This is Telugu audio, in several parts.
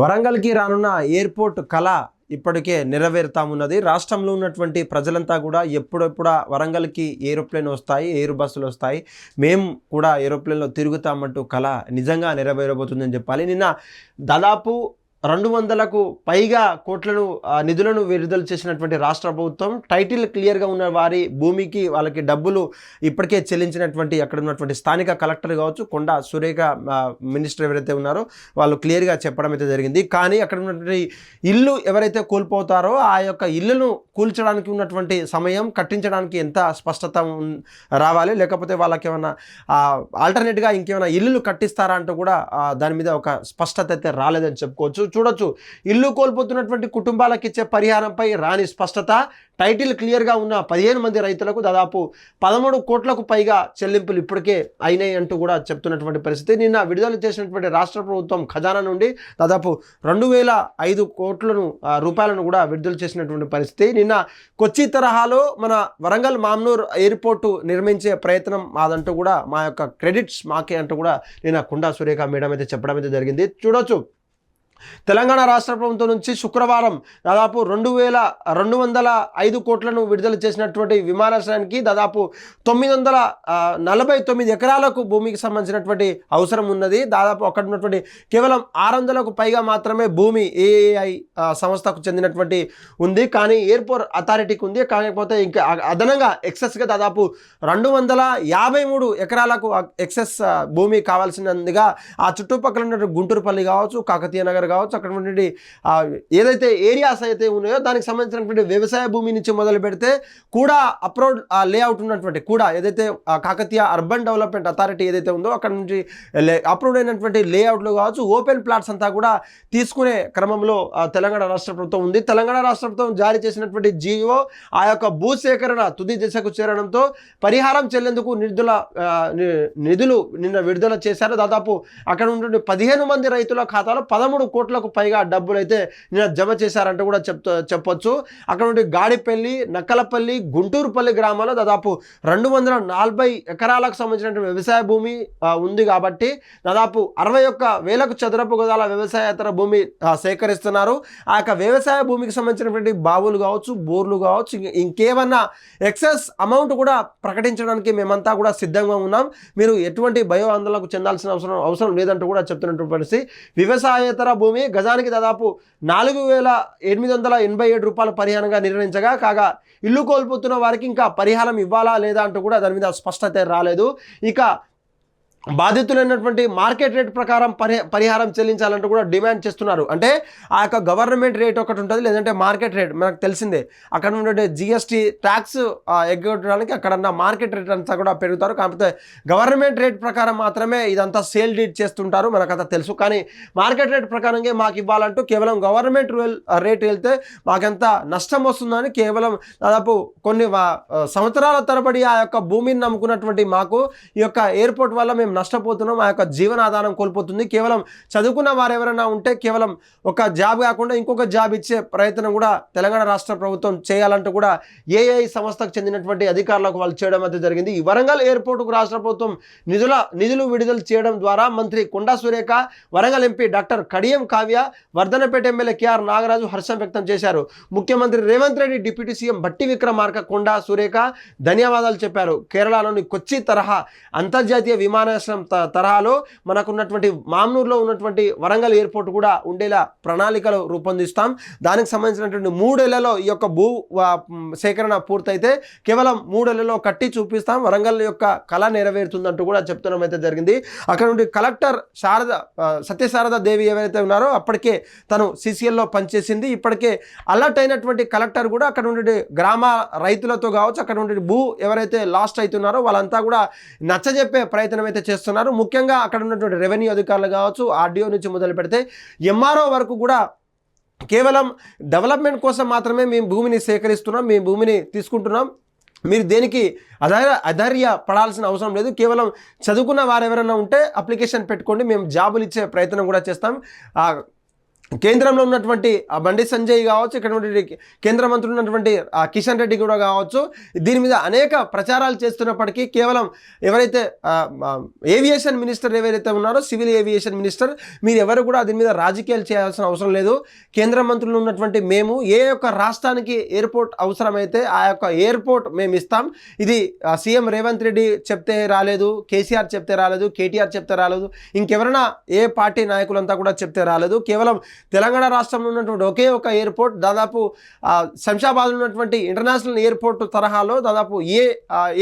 వరంగల్కి రానున్న ఎయిర్పోర్ట్ కళ ఇప్పటికే నెరవేరుతామున్నది. రాష్ట్రంలో ఉన్నటువంటి ప్రజలంతా కూడా ఎప్పుడెప్పుడా వరంగల్కి ఏరోప్లేన్ వస్తాయి ఎయిర్ బస్సులు వస్తాయి. మేము కూడా ఏరోప్లేన్లో తిరుగుతామంటూ కళ నిజంగా నెరవేరబోతుందని చెప్పాలి. నిన్న దాదాపు రెండు వందలకు పైగా కోట్లను నిధులను విడుదల చేసినటువంటి రాష్ట్ర ప్రభుత్వం టైటిల్ క్లియర్గా ఉన్న వారి భూమికి వాళ్ళకి డబ్బులు ఇప్పటికే చెల్లించినటువంటి అక్కడ ఉన్నటువంటి స్థానిక కలెక్టర్ కావచ్చు కొండ సురేఖ మినిస్టర్ ఎవరైతే ఉన్నారో వాళ్ళు క్లియర్గా చెప్పడం అయితే జరిగింది. కానీ అక్కడ ఉన్నటువంటి ఇల్లు ఎవరైతే కోల్పోతారో ఆ యొక్క ఇల్లును కూల్చడానికి ఉన్నటువంటి సమయం కట్టించడానికి ఎంత స్పష్టత ఉన్- రావాలి? లేకపోతే వాళ్ళకి ఏమైనా ఆల్టర్నేట్గా ఇంకేమైనా ఇల్లులు కట్టిస్తారా అంటూ కూడా దాని మీద ఒక స్పష్టత అయితే రాలేదని చెప్పుకోవచ్చు. చూడొచ్చు. ఇల్లు కోల్పోతున్నటువంటి కుటుంబాలకు ఇచ్చే పరిహారంపై రాని స్పష్టత టైటిల్ క్లియర్గా ఉన్న పదిహేను మంది రైతులకు దాదాపు పదమూడు కోట్లకు పైగా చెల్లింపులు ఇప్పటికే అయినాయి అంటూ కూడా చెప్తున్నటువంటి పరిస్థితి. నిన్న విడుదల చేసినటువంటి రాష్ట్ర ప్రభుత్వం ఖజానా నుండి దాదాపు రెండు వేల ఐదు కోట్లను రూపాయలను కూడా విడుదల చేసినటువంటి పరిస్థితి. నిన్న కొచ్చి తరహాలో మన వరంగల్ మామ్నూర్ ఎయిర్పోర్టు నిర్మించే ప్రయత్నం మాదంటూ కూడా మా యొక్క క్రెడిట్స్ మాకే అంటూ కూడా నిన్న కుండా సురేఖ మేడం అయితే చెప్పడం అయితే జరిగింది. చూడొచ్చు. తెలంగాణ రాష్ట్ర ప్రభుత్వం నుంచి శుక్రవారం దాదాపు రెండు వేల రెండు వందల ఐదు కోట్లను విడుదల చేసినటువంటి విమానాశ్రయానికి దాదాపు తొమ్మిది వందల నలభై తొమ్మిది ఎకరాలకు భూమికి సంబంధించినటువంటి అవసరం ఉన్నది. దాదాపు అక్కడ ఉన్నటువంటి కేవలం ఆరు వందలకు పైగా మాత్రమే భూమి ఏఏఐ సంస్థకు చెందినటువంటి ఉంది. కానీ ఎయిర్పోర్ట్ అథారిటీకి ఉంది. కాకపోతే ఇంకా అదనంగా ఎక్సెస్గా దాదాపు రెండు వందల యాభై మూడు ఎకరాలకు ఎక్సెస్ భూమి కావాల్సినందుగా ఆ చుట్టుపక్కల ఉన్నటువంటి గుంటూరుపల్లి కావచ్చు కాకతీయ నగర్ కావచ్చు అక్కడ ఉన్నటువంటి ఏదైతే ఏరియాస్ అయితే ఉన్నాయో దానికి సంబంధించినటువంటి వ్యవసాయ భూమి నుంచి మొదలు పెడితే కూడా అప్రోడ్ లేఅవుట్ ఉన్నటువంటి కూడా ఏదైతే కాకతీయ అర్బన్ డెవలప్మెంట్ అథారిటీ ఏదైతే ఉందో అక్కడ నుంచి అప్రూవ్డ్ అయినటువంటి లేఅవుట్లు కావచ్చు ఓపెన్ ప్లాట్స్ అంతా కూడా తీసుకునే క్రమంలో తెలంగాణ రాష్ట్ర ప్రభుత్వం ఉంది. తెలంగాణ రాష్ట్ర ప్రభుత్వం జారీ చేసినటువంటి జీవో ఆ యొక్క భూసేకరణ తుది దశకు చేరడంతో పరిహారం చెల్లేందుకు నిధుల ని- నిధులు నిన్న విడుదల చేశారు. దాదాపు అక్కడ ఉన్నటువంటి పదిహేను మంది రైతుల ఖాతాలో పదమూడు కోట్లకు పైగా డబ్బులు అయితే నిన్న జమ చేశారంటూ కూడా చెప్తా చెప్పొచ్చు. అక్కడ నుండి గాడిపల్లి నక్కలపల్లి గుంటూరుపల్లి గ్రామాల్లో దాదాపు రెండు వందల నలభై ఎకరాలకు సంబంధించినటువంటి వ్యవసాయ భూమి ఉంది కాబట్టి దాదాపు అరవై ఒక్క వేలకు చదరపు గదాల వ్యవసాయేతర భూమి సేకరిస్తున్నారు. ఆ యొక్క వ్యవసాయ భూమికి సంబంధించినటువంటి బావులు కావచ్చు బోర్లు కావచ్చు ఇంకేమన్నా ఎక్సెస్ అమౌంట్ కూడా ప్రకటించడానికి మేమంతా కూడా సిద్ధంగా ఉన్నాం. మీరు ఎటువంటి భయో ఆందోళనకు చెందాల్సిన అవసరం అవసరం లేదంటూ కూడా చెప్తున్నటువంటి పరిస్థితి. వ్యవసాయేతర భూమి గజానికి దాదాపు నాలుగు వేల ఎనిమిది వందల ఎనభై ఏడు రూపాయల పరిహారంగా నిర్ణయించగా కాగా ఇల్లు కోల్పోతున్న వారికి ఇంకా పరిహారం ఇవ్వాలా లేదా అంటూ కూడా దాని మీద స్పష్టత రాలేదు. ఇక బాధితులైనటువంటి మార్కెట్ రేట్ ప్రకారం పరి పరిహారం చెల్లించాలంటూ కూడా డిమాండ్ చేస్తున్నారు. అంటే ఆ యొక్క గవర్నమెంట్ రేట్ ఒకటి ఉంటుంది లేదంటే మార్కెట్ రేట్. మనకు తెలిసిందే అక్కడ ఉండే జిఎస్టీ ట్యాక్స్ ఎగ్గొట్టడానికి అక్కడ ఉన్న మార్కెట్ రేట్ అంతా కూడా పెరుగుతారు. కాకపోతే గవర్నమెంట్ రేట్ ప్రకారం మాత్రమే ఇదంతా సేల్ డీట్ చేస్తుంటారు మనకంతా తెలుసు. కానీ మార్కెట్ రేట్ ప్రకారంగా మాకు ఇవ్వాలంటూ కేవలం గవర్నమెంట్ రేట్ వెళ్తే మాకెంత నష్టం వస్తుందని కేవలం దాదాపు కొన్ని సంవత్సరాల తరబడి ఆ యొక్క భూమిని నమ్ముకున్నటువంటి మాకు ఈ యొక్క ఎయిర్పోర్ట్ వల్ల మేము నష్టపోతున్నాం ఆ యొక్క జీవనాధారం కోల్పోతుంది. కేవలం చదువుకున్న వారు ఎవరైనా ఉంటే కేవలం ఒక జాబ్ కాకుండా ఇంకొక జాబ్ ఇచ్చే ప్రయత్నం కూడా తెలంగాణ రాష్ట్ర ప్రభుత్వం చేయాలంటూ కూడా ఏఐ సంస్థకు చెందినటువంటి అధికారులకు వాళ్ళు చేయడం అయితే జరిగింది. ఈ వరంగల్ ఎయిర్పోర్టుకు రాష్ట్ర ప్రభుత్వం నిధుల నిధులు విడుదల చేయడం ద్వారా మంత్రి Konda Surekha Warangal MP doctor Kadiyam Kavya Wardhannapet MLA KR Nagaraju హర్షం వ్యక్తం చేశారు. ముఖ్యమంత్రి రేవంత్ రెడ్డి డిప్యూటీ సీఎం భట్టి విక్రమార్క కొండా సురేఖ ధన్యవాదాలు చెప్పారు. కేరళలోని కొచ్చి తరహా అంతర్జాతీయ విమానాశ్రయం త- తరహాలో మనకున్నటువంటి మామ్నూరులో ఉన్నటువంటి వరంగల్ ఎయిర్పోర్ట్ కూడా ఉండేలా ప్రణాళికలు రూపొందిస్తాం. దానికి సంబంధించినటువంటి మూడేళ్ళలో ఈ యొక్క భూ సేకరణ పూర్తయితే కేవలం మూడేళ్ళలో కట్టి చూపిస్తాం. వరంగల్ యొక్క కళ నెరవేరుతుందంటూ కూడా చెప్తున్నాం అయితే జరిగింది. అక్కడ నుండి కలెక్టర్ శారద సత్యశారద దేవి ఎవరైతే ఉన్నారో అప్పటికే తను సిసిఎల్లో పనిచేసింది. ఇప్పటికే అలర్ట్ అయినటువంటి కలెక్టర్ కూడా అక్కడ ఉండే గ్రామ రైతులతో కావచ్చు అక్కడ ఉండే భూ ఎవరైతే లాస్ట్ అవుతున్నారో వాళ్ళంతా కూడా నచ్చజెప్పే ప్రయత్నం అయితే చేస్తున్నారు. ముఖ్యంగా అక్కడ ఉన్నటువంటి రెవెన్యూ అధికారులు కావచ్చు ఆర్డీఓ నుంచి మొదలు పెడితే ఎంఆర్ఓ వరకు కూడా కేవలం డెవలప్మెంట్ కోసం మాత్రమే మేము భూమిని సేకరిస్తున్నాం మేము భూమిని తీసుకుంటున్నాం. మీరు దేనికి అధైర్య అధైర్య పడాల్సిన అవసరం లేదు. కేవలం చదువుకున్న వారు ఎవరైనా ఉంటే అప్లికేషన్ పెట్టుకోండి. మేము జాబులు ఇచ్చే ప్రయత్నం కూడా చేస్తాం. కేంద్రంలో ఉన్నటువంటి ఆ బండి సంజయ్ కావచ్చు ఇక్కడ ఉన్నటువంటి కేంద్ర మంత్రులు ఉన్నటువంటి ఆ కిషన్ రెడ్డి కూడా కావచ్చు దీని మీద అనేక ప్రచారాలు చేస్తున్నప్పటికీ కేవలం ఎవరైతే ఏవియేషన్ మినిస్టర్ ఎవరైతే ఉన్నారో సివిల్ ఏవియేషన్ మినిస్టర్ మీరు ఎవరు కూడా దీని మీద రాజకీయాలు చేయాల్సిన అవసరం లేదు. కేంద్ర మంత్రులు ఉన్నటువంటి మేము ఏ యొక్క రాష్ట్రానికి ఎయిర్పోర్ట్ అవసరమైతే ఆ యొక్క ఎయిర్పోర్ట్ మేము ఇస్తాం. ఇది సీఎం రేవంత్ రెడ్డి చెప్తే రాలేదు కేసీఆర్ చెప్తే రాలేదు కేటీఆర్ చెప్తే రాలేదు ఇంకెవరైనా ఏ పార్టీ నాయకులంతా కూడా చెప్తే రాలేదు. కేవలం తెలంగాణ రాష్ట్రంలో ఉన్నటువంటి ఒకే ఒక ఎయిర్పోర్ట్ దాదాపు శంషాబాద్లో ఉన్నటువంటి ఇంటర్నేషనల్ ఎయిర్పోర్ట్ తరహాలో దాదాపు ఏ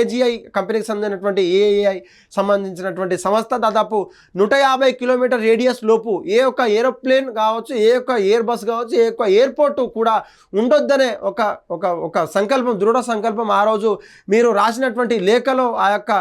ఏజీఐ కంపెనీకి సంబంధించినటువంటి ఏఏఐ సంబంధించినటువంటి సంస్థ దాదాపు నూట యాభై కిలోమీటర్ రేడియస్ లోపు ఏ ఒక్క ఏరోప్లేన్ కావచ్చు ఏ ఒక్క ఎయిర్ బస్ కావచ్చు ఏ ఒక్క ఎయిర్పోర్ట్ కూడా ఉండొద్దనే ఒక ఒక ఒక సంకల్పం దృఢ సంకల్పం ఆ రోజు మీరు రాసినటువంటి లేఖలో ఆ యొక్క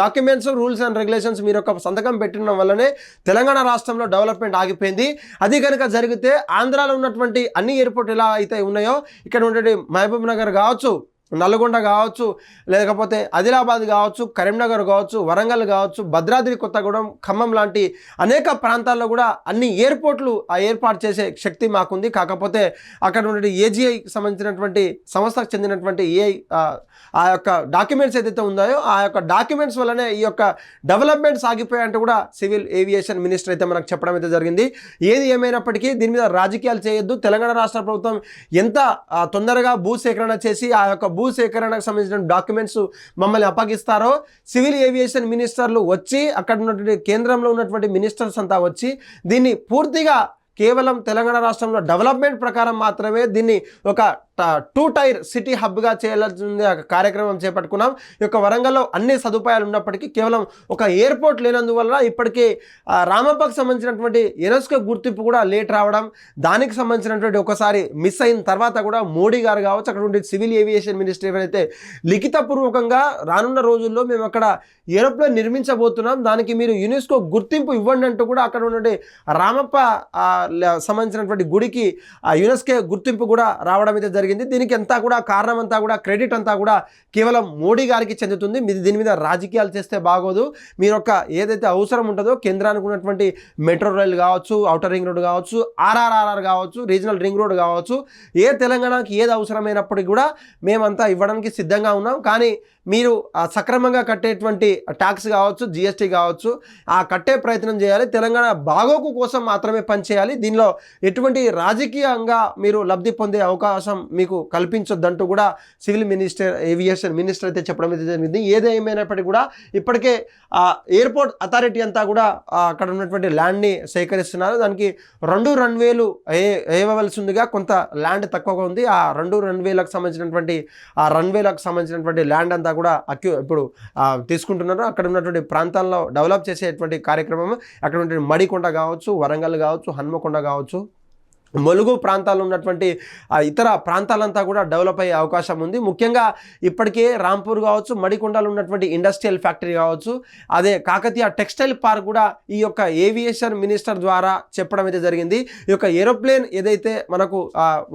డాక్యుమెంట్స్ రూల్స్ అండ్ రెగ్యులేషన్స్ మీరు ఒక సంతకం పెట్టడం వల్లనే తెలంగాణ రాష్ట్రంలో డెవలప్మెంట్ ఆగిపోయింది. అది కనుక జరిగితే ఆంధ్రాలో ఉన్నటువంటి అన్ని ఎయిర్పోర్ట్ ఎలా అయితే ఉన్నాయో ఇక్కడ ఉన్నటువంటి మహబూబ్ నగర్ కావచ్చు నల్గొండ కావచ్చు లేకపోతే ఆదిలాబాద్ కావచ్చు కరీంనగర్ కావచ్చు వరంగల్ కావచ్చు భద్రాద్రి కొత్తగూడెం ఖమ్మం లాంటి అనేక ప్రాంతాల్లో కూడా అన్ని ఎయిర్పోర్ట్లు ఆ ఏర్పాటు చేసే శక్తి మాకుంది. కాకపోతే అక్కడ ఉన్నటువంటి ఏజీఐకి సంబంధించినటువంటి సంస్థకు చెందినటువంటి ఏఐ ఆ యొక్క డాక్యుమెంట్స్ ఏదైతే ఉన్నాయో ఆ యొక్క డాక్యుమెంట్స్ వల్లనే ఈ యొక్క డెవలప్మెంట్ సాగిపోయాయంటే కూడా సివిల్ ఏవియేషన్ మినిస్టర్ అయితే మనకు చెప్పడం అయితే జరిగింది. ఏది ఏమైనప్పటికీ దీని మీద రాజకీయాలు చేయొద్దు. తెలంగాణ రాష్ట్ర ప్రభుత్వం ఎంత తొందరగా భూసేకరణ చేసి ఆ యొక్క భూ సేకరణకు సంబంధించిన డాక్యుమెంట్స్ మమ్మల్ని అప్పగిస్తారో సివిల్ ఏవియేషన్ మినిస్టర్లు వచ్చి అక్కడ ఉన్నటువంటి కేంద్రంలో ఉన్నటువంటి మినిస్టర్స్ అంతా వచ్చి దీన్ని పూర్తిగా కేవలం తెలంగాణ రాష్ట్రంలో డెవలప్మెంట్ ప్రకారం మాత్రమే దీన్ని ఒక ట- టూ టైర్ సిటీ హబ్గా చేయాల్సింది ఒక కార్యక్రమం చేపట్టుకున్నాం. ఈ యొక్క వరంగల్లో అన్ని సదుపాయాలు ఉన్నప్పటికీ కేవలం ఒక ఎయిర్పోర్ట్ లేనందువల్ల ఇప్పటికీ రామప్పకు సంబంధించినటువంటి యునెస్కో గుర్తింపు కూడా లేట్ రావడం దానికి సంబంధించినటువంటి ఒకసారి మిస్ అయిన తర్వాత కూడా మోడీ గారు కావచ్చు అక్కడ ఉండే సివిల్ ఏవియేషన్ మినిస్టర్ ఏవైతే లిఖితపూర్వకంగా రానున్న రోజుల్లో మేము అక్కడ ఏరోప్లేన్ నిర్మించబోతున్నాం. దానికి మీరు యునెస్కో గుర్తింపు ఇవ్వండి అంటూ కూడా అక్కడ ఉన్నటువంటి రామప్ప సంబంధించినటువంటి గుడికి ఆ గుర్తింపు కూడా రావడం అయితే జరిగింది. దీనికి అంతా కూడా కారణం అంతా కూడా క్రెడిట్ అంతా కూడా కేవలం మోడీ గారికి చెందుతుంది. మీరు దీని మీద రాజకీయాలు చేస్తే బాగోదు. మీరు ఒక ఏదైతే అవసరం ఉంటుందో కేంద్రానికి ఉన్నటువంటి మెట్రో రైల్ కావచ్చు ఔటర్ రింగ్ రోడ్ కావచ్చు ఆర్ఆర్ఆర్ఆర్ కావచ్చు రీజనల్ రింగ్ రోడ్ కావచ్చు ఏ తెలంగాణకి ఏది అవసరమైనప్పటికీ కూడా మేమంతా ఇవ్వడానికి సిద్ధంగా ఉన్నాం. కానీ మీరు సక్రమంగా కట్టేటువంటి ట్యాక్స్ కావచ్చు జిఎస్టీ కావచ్చు ఆ కట్టే ప్రయత్నం చేయాలి. తెలంగాణ బాగోకు కోసం మాత్రమే పనిచేయాలి. దీనిలో ఎటువంటి రాజకీయంగా మీరు లబ్ధి పొందే అవకాశం మీకు కల్పించొద్దంటూ కూడా సివిల్ మినిస్టర్ ఏవియేషన్ మినిస్టర్ అయితే చెప్పడం అయితే జరిగింది. ఏదేమైనప్పటికీ కూడా ఇప్పటికే ఆ ఎయిర్పోర్ట్ అథారిటీ అంతా కూడా అక్కడ ఉన్నటువంటి ల్యాండ్ని సేకరిస్తున్నారు. దానికి రెండు రన్వేలు ఏ వేయవలసి ఉందిగా కొంత ల్యాండ్ తక్కువగా ఉంది. ఆ రెండు రన్వేలకు సంబంధించినటువంటి ఆ రన్వేలకు సంబంధించినటువంటి ల్యాండ్ అంతా కూడా అక్యూ ఇప్పుడు తీసుకుంటున్నారు. అక్కడ ఉన్నటువంటి ప్రాంతాల్లో డెవలప్ చేసేటువంటి కార్యక్రమం అక్కడ ఉన్నటువంటి మడికొండ కావచ్చు వరంగల్ కావచ్చు హన్మకొండ కావచ్చు. ములుగు ప్రాంతాల్లో ఉన్నటువంటి ఇతర ప్రాంతాలంతా కూడా డెవలప్ అయ్యే అవకాశం ఉంది. ముఖ్యంగా ఇప్పటికే రాంపూర్ కావచ్చు మడికొండలో ఉన్నటువంటి ఇండస్ట్రియల్ ఫ్యాక్టరీ కావచ్చు అదే కాకతీయ టెక్స్టైల్ పార్క్ కూడా ఈ యొక్క ఏవియేషన్ మినిస్టర్ ద్వారా చెప్పడం అయితే జరిగింది. ఈ యొక్క ఏరోప్లేన్ ఏదైతే మనకు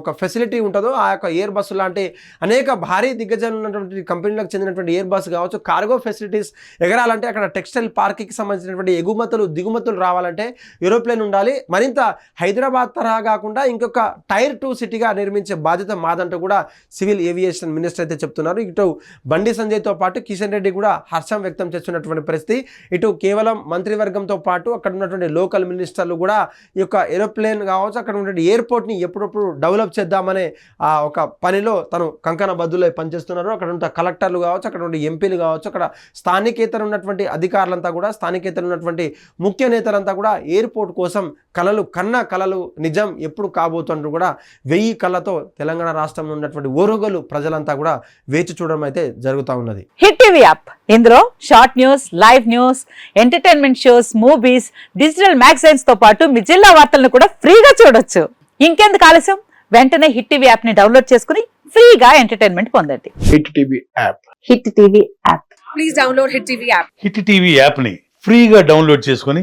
ఒక ఫెసిలిటీ ఉంటుందో ఆ యొక్క ఎయిర్ బస్సు లాంటి అనేక భారీ దిగ్గజాలు ఉన్నటువంటి కంపెనీలకు చెందినటువంటి ఎయిర్ బస్ కావచ్చు కార్గో ఫెసిలిటీస్ ఎగరాలంటే అక్కడ టెక్స్టైల్ పార్క్కి సంబంధించినటువంటి ఎగుమతులు దిగుమతులు రావాలంటే ఏరోప్లేన్ ఉండాలి. మరింత హైదరాబాద్ తరహాగా కాకుండా ఇంకొక టైర్ టూ సిటీగా నిర్మించే బాధ్యత మాదంటూ కూడా సివిల్ ఏవియేషన్ మినిస్టర్ అయితే చెప్తున్నారు. ఇటు బండి సంజయ్తో పాటు కిషన్ రెడ్డి కూడా హర్షం వ్యక్తం చేస్తున్నటువంటి పరిస్థితి. ఇటు కేవలం మంత్రివర్గంతో పాటు అక్కడ ఉన్నటువంటి లోకల్ మినిస్టర్లు కూడా ఈ యొక్క ఏరోప్లేన్ కావచ్చు అక్కడ ఉన్నటువంటి ఎయిర్పోర్ట్ని ఎప్పుడప్పుడు డెవలప్ చేద్దామనే ఆ ఒక పనిలో తను కంకణ బద్దులై పనిచేస్తున్నారు. అక్కడ ఉన్న కలెక్టర్లు కావచ్చు అక్కడ ఉన్న ఎంపీలు కావచ్చు అక్కడ స్థానికేతర ఉన్నటువంటి అధికారులంతా కూడా స్థానికేతర ఉన్నటువంటి ముఖ్య నేతలంతా కూడా ఎయిర్పోర్ట్ కోసం కలలు కన్న కలలు నిజం ఎప్పుడు కాబోతుంటూ కూడా వెయ్యి కళ్ళతో తెలంగాణ రాష్ట్రంలో ఉన్నటువంటి ఓరుగలు ప్రజలంతా కూడా వేచి చూడడం అయితే జరుగుతూ ఉన్నది. Hit TV app. ఇందులో short news live news entertainment shows movies digital మ్యాగజైన్స్తో పాటు మీ జిల్లా వార్తలను కూడా ఫ్రీగా చూడొచ్చు. ఇంకెందుకు ఆలస్యం? వెంటనే హిట్ టీవీ యాప్ని డౌన్లోడ్ చేసుకుని ఫ్రీగా ఎంటర్టైన్మెంట్ పొందండి. Hit TV app. Hit TV app. Please download Hit TV app. Hit TV యాప్ని ఫ్రీగా డౌన్లోడ్ చేసుకొని